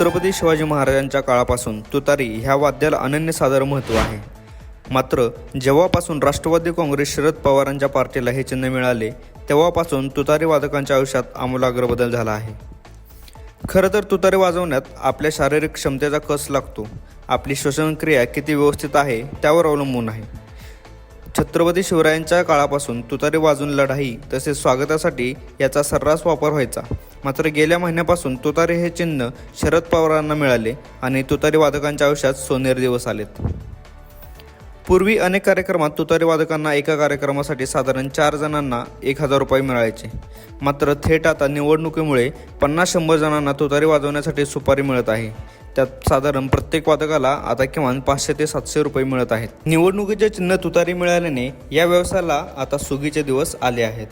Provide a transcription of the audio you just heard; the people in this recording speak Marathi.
छत्रपती शिवाजी महाराजांच्या काळापासून तुतारी ह्या वाद्याला अनन्यसाधारण महत्त्व आहे. मात्र जेव्हापासून राष्ट्रवादी काँग्रेस शरद पवारांच्या पार्टीला हे चिन्ह मिळाले तेव्हापासून तुतारी वादकांच्या आयुष्यात आमूलाग्र बदल झाला आहे. खरं तर तुतारी वाजवण्यात आपल्या शारीरिक क्षमतेचा कस लागतो आपली श्वसनक्रिया किती व्यवस्थित आहे त्यावर अवलंबून आहे. छत्रपती शिवरायांच्या काळापासून तुतारी वाजून लढाई तसेच स्वागतासाठी याचा सर्रास वापर व्हायचा. मात्र गेल्या महिन्यापासून तुतारी हे चिन्ह शरद पवारांना मिळाले आणि तुतारी वादकांच्या आयुष्यात सोनेर दिवस आलेत. पूर्वी अनेक कार्यक्रमात तुतारी वादकांना एका कार्यक्रमासाठी साधारण चार जणांना एक हजार रुपये मिळायचे. मात्र थेट आता निवडणुकीमुळे पन्नास शंभर जणांना तुतारी वाजवण्यासाठी सुपारी मिळत आहे. त्यात साधारण प्रत्येक वादकाला आता किमान पाचशे ते सातशे रुपये मिळत आहेत. निवडणुकीचे चिन्ह तुतारी मिळाल्याने या व्यवसायाला आता सुगीचे दिवस आले आहेत.